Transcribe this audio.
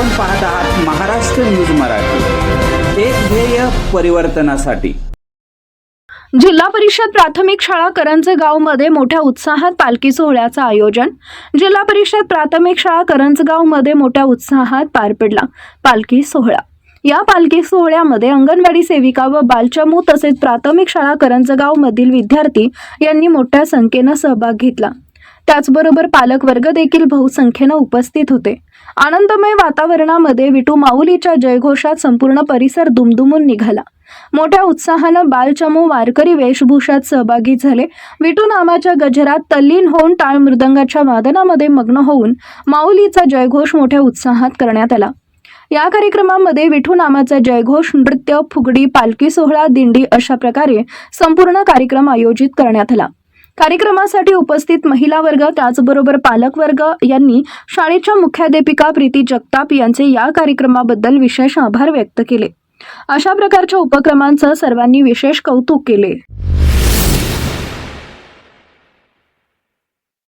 आपण पाहत आहात महाराष्ट्र न्यूज मराठी. एक ध्येय परिवर्तनासाठी. जिल्हा परिषद प्राथमिक शाळा करंजगावमध्ये मोठ्या उत्साहात पालखी सोहळ्याचं आयोजन. जिल्हा परिषद प्राथमिक शाळा करंजे गावमध्ये मोठ्या उत्साहात पार पडला पालखी सोहळा. या पालखी सोहळ्यामध्ये अंगणवाडी सेविका व बालचमू तसेच प्राथमिक शाळा करंजगाव मधील विद्यार्थी यांनी मोठ्या संख्येनं सहभाग घेतला. त्याचबरोबर पालकवर्ग देखील बहुसंख्येनं उपस्थित होते. आनंदमय वातावरणामध्ये विटू माऊलीच्या जयघोषात संपूर्ण परिसर दुमदुमून निघाला. मोठ्या उत्साहानं बालचमू वारकरी वेशभूषात सहभागी झाले. विटू नामाच्या गजरात तल्लीन होऊन टाळ मृदंगाच्या वादनामध्ये मग्न होऊन माऊलीचा जयघोष मोठ्या उत्साहात करण्यात आला. या कार्यक्रमामध्ये विठू नामाचा जयघोष नृत्य फुगडी पालखी सोहळा दिंडी अशा प्रकारे संपूर्ण कार्यक्रम आयोजित करण्यात आला. कार्यक्रमासाठी उपस्थित महिला वर्ग त्याचबरोबर पालक वर्ग यांनी शाळेच्या मुख्याध्यापिका प्रीती जगताप यांचे या कार्यक्रमाबद्दल विशेष आभार व्यक्त केले. अशा प्रकारच्या उपक्रमांचं सर्वांनी विशेष कौतुक केले.